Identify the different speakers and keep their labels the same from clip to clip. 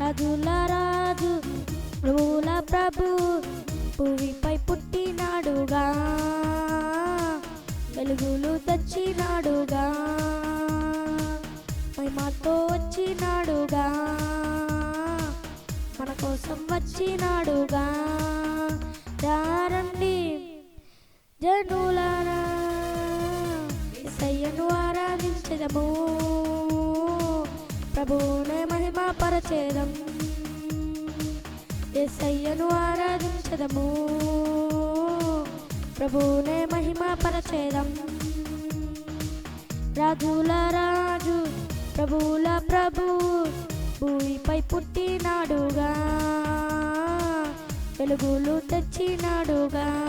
Speaker 1: రాజుల రాజు ప్రభువుల ప్రభు భూమిపై పుట్టినాడుగా. వెలుగులు తెచ్చినాడుగా. మహిమతో వచ్చినాడుగా. మన కోసం వచ్చినాడుగా. దారండి జనులారా సయ్యను ఆరాధించదము. ప్రభువునే మహిమ పరచేదం. ఎస్ఐను ఆరాధించదము. ప్రభువునే మహిమ పరచేదం. రాజుల రాజు ప్రభువుల ప్రభు భూమిపై పుట్టినాడుగా వెలుగులు తెచ్చినాడుగా.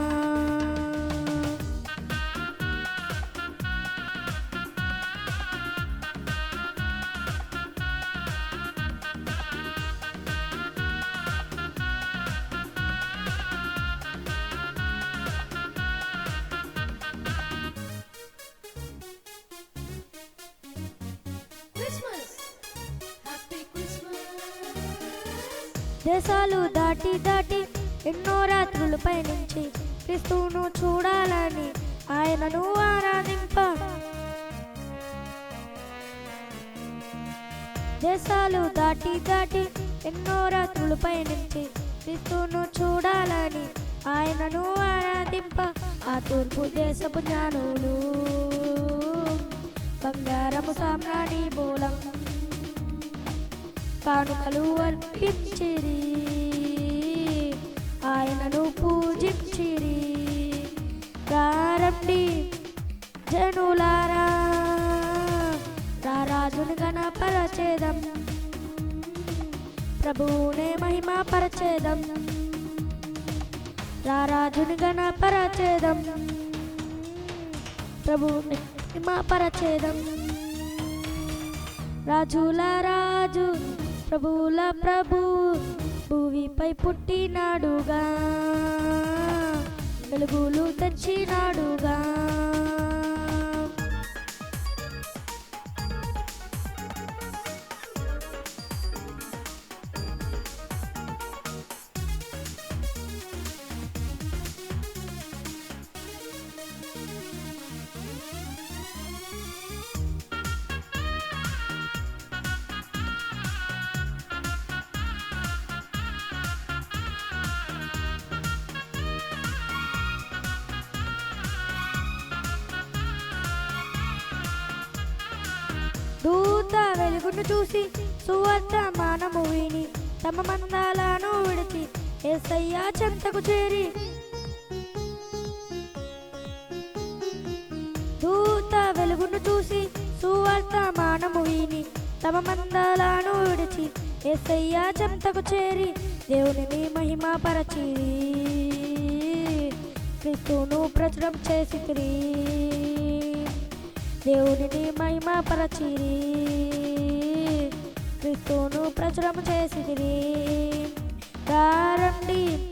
Speaker 1: దేశాలు దాటి దాటి ఎన్నో రాత్రులు పయనించి క్రిస్తువును చూడాలని ఆయనను ఆరాధింప. దేశాలు దాటి దాటి ఎన్నో రాత్రులు పయనించి క్రీస్తును చూడాలని ఆయనను ఆరాధింప. ఆ తూర్పు దేశపు జ్ఞానులు బంగారము సామ్రాణి మూలం కానుకలు అర్పించిరి. ఆయనను పూజించిరి. ప్రారంభి జనులారా రారాజుని గణపరచేదం ప్రభువునే మహిమ పరచేదం. రారాజుని గణపరచేదం ప్రభువుని మహిమ పరచేదం. రాజుల రాజు ప్రభువుల ప్రభు భూమిపై పుట్టినాడుగా. వెలుగులు తెచ్చినాడుగా. దూత వెలుగును చూసి సువర్తమానము విని తమ మందాలను విడిచి ఏసయ్యా చెంతకు చేరి. దూత వెలుగును చూసి సువర్తమానము విని తమ మందాలను విడిచి ఏసయ్యా చెంతకు చేరి. దేవుని మహిమ పరచి క్రిస్తును ప్రచురం చేసిరి దేవునిని మహిమ పరచిరి ప్రచురము ప్రచురం చేసిరి రండి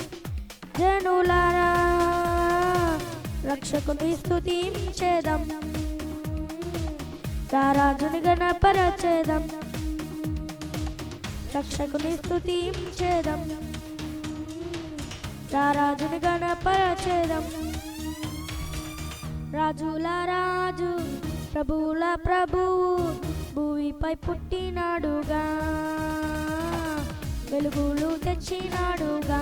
Speaker 1: జనులారా రక్షకుని స్తుతించేదం రారాజుని గణపరచేదం. రక్షకుని స్తుతించేదం రారాజుని గణపరచేదం. రాజుల రాజు ప్రభువుల ప్రభువు భూమిపై పుట్టినాడుగా. వెలుగులు తెచ్చినాడుగా.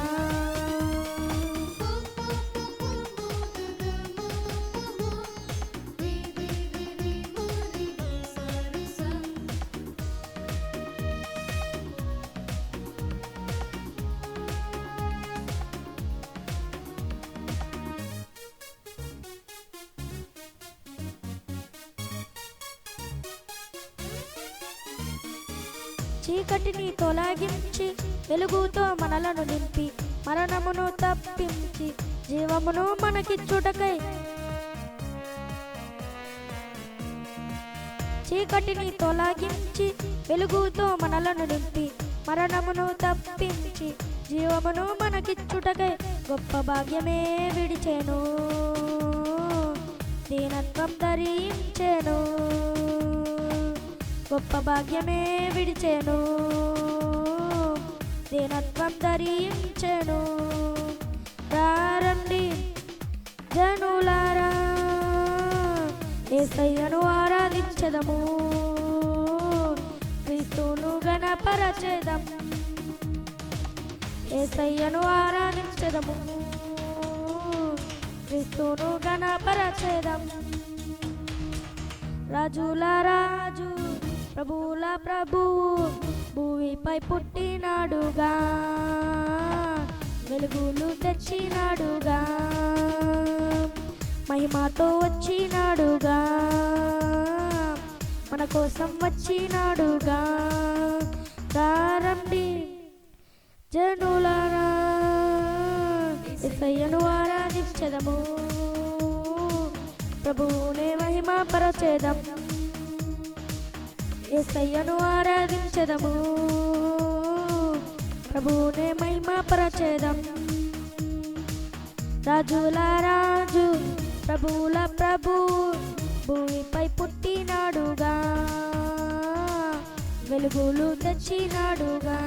Speaker 1: చీకటిని తొలగించి వెలుగుతో మనలను నింపి మరణమును తప్పించి జీవమును మనకిచ్చుటకై. చీకటిని తొలగించి వెలుగుతో మనలను నింపి మరణమును తప్పించి జీవమును మనకిచ్చుటకై గొప్ప భాగ్యమే విడిచేను. దీనత్వం ధరించేను. గొప్ప భాగ్యమే విడిచెను. దీనత్వం ధరించెను. రారండి జనులారా. ఏసయ్యను ఆరాధించదము. క్రీస్తును గణపరచెదం. ఏసయ్యను ఆరాధించదము. క్రీస్తును గణపరచెదం. రాజుల రాజు ప్రభువుల ప్రభు భూమిపై పుట్టినాడుగా. వెలుగులు తెచ్చినాడుగా. మహిమతో వచ్చినాడుగా. మన కోసం వచ్చినాడుగా. దారండి జనులారా. ఎసయ్యను ఆరాధించదము. ప్రభువునే మహిమ పరచేదము ఎసయ్యను ఆరాధించదము ప్రభువునే మహిమ పరచేదం. రాజుల రాజు ప్రభువుల ప్రభు భూమిపై పుట్టినాడుగా వెలుగులు తెచ్చినాడుగా.